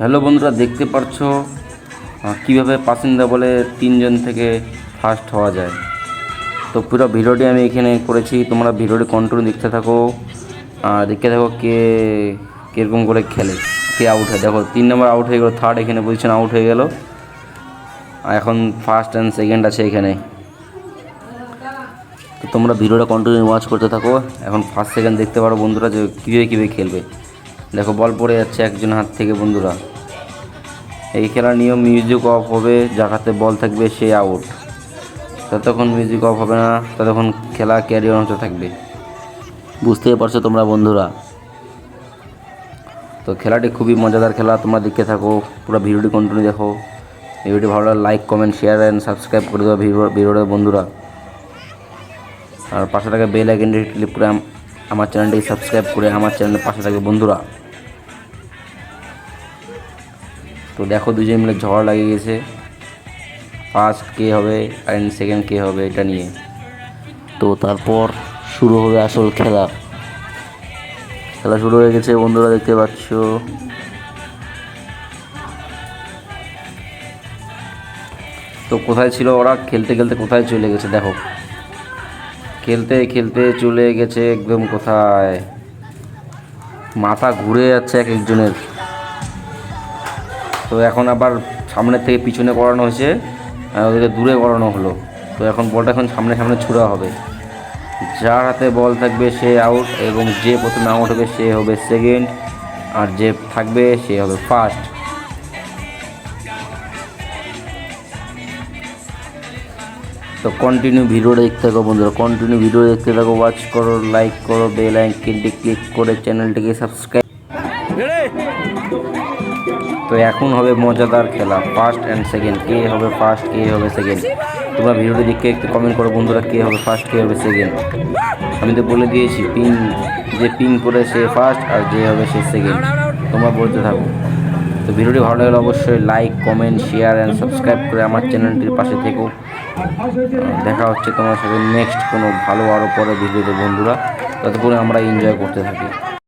Hello বন্ধুরা, দেখতে পাচ্ছ কীভাবে পাসিন্দা বলে তিনজন থেকে ফার্স্ট হওয়া যায়? তো পুরো ভিডিওটি আমি এখানে করেছি, তোমরা ভিডিওটি কন্টিনিউ দেখতে থাকো। আর দেখতে থাকো কে কীরকম করে খেলে, কে আউট হয়। দেখো, তিন নম্বর আউট হয়ে গেলো থার্ড এখানে পজিশন আউট হয়ে গেল। এখন ফার্স্ট অ্যান্ড সেকেন্ড আছে এখানে। তো তোমরা ভিডিওটা কন্টিনিউ ওয়াচ করতে থাকো। এখন ফার্স্ট সেকেন্ড দেখতে পারো বন্ধুরা যে কীভাবে কীভাবে খেলবে। দেখো, বল পড়ে যাচ্ছে একজন হাত থেকে, বন্ধুরা। এই খেলার নিয়ম মিউজিক অফ হবে, যার হাতে বল থাকবে, সে আউট ততক্ষণ মিউজিক অফ হবে না, ততক্ষণ খেলা ক্যারি অন হতে থাকবে। বুঝতেই পারছ তোমরা, বন্ধুরা? তো খেলাটি খুবই মজাদার খেলা, তোমরা দেখতে থাকো, পুরো ভিডিওটি কন্টিনিউ দেখো। এই ভিডিও ভালো লাগলে like comment share and subscribe করে দেবো ভিডিও ভিডিওটা, বন্ধুরা। আর পাশে থাকা বেল আইকনটি ক্লিক করে আমার চ্যানেলটি সাবস্ক্রাইব করে আমার চ্যানেলের পাশে থাকে বন্ধুরা। তো দেখো দুজন মিলে ঝড় লাগিয়ে গেছে। ফার্স্ট কে হবে অ্যান্ড সেকেন্ড কে হবে এটা নিয়ে। তো তারপর শুরু হবে আসল খেলা। খেলা শুরু হয়ে গেছে, বন্ধুরা দেখতে পাচ্ছ। তো কোথায় ছিল ওরা? খেলতে খেলতে কোথায় চলে গেছে দেখো। খেলতে খেলতে চলে গেছে একদম কোথায়? মাথা ঘুরে যাচ্ছে এক একজনের তো এখন আবার সামনের থেকে পিছনে করানো হয়েছে ওদেরকে দূরে করানো হলো। তো এখন বলটা এখন সামনে সামনে ছুড়া হবে। যার হাতে বল থাকবে সে আউট এবং যে প্রথমে আউট হবে সে হবে সেকেন্ড আর যে থাকবে সে হবে ফার্স্ট তো কন্টিনিউ ভিডিওটা দেখতে থাকো বন্ধুরা কন্টিনিউ ভিডিও দেখতে থাকো ওয়াচ করো লাইক করো বেল আইকনটি ক্লিক করে চ্যানেলটিকে সাবস্ক্রাইব তো এখন হবে মজাদার খেলা ফার্স্ট অ্যান্ড সেকেন্ড কে হবে ফার্স্ট কে হবে সেকেন্ড তোমরা ভিডিওটি দেখে একটু কমেন্ট করো বন্ধুরা, কে হবে ফার্স্ট কে হবে সেকেন্ড আমি তো বলে দিয়েছি পিং যে পিং করে সে ফার্স্ট আর যে হবে সে সেকেন্ড তোমরা বলতে থাকো। তো ভিডিওটি ভালো লাগলে অবশ্যই like comment share and subscribe করে আমার চ্যানেলটির পাশে থেকো। দেখা হচ্ছে তোমার সাথে নেক্সট কোনো ভালো আরও পরে ভিডিওতে বন্ধুরা। ততক্ষণে আমরা এনজয় করতে থাকি।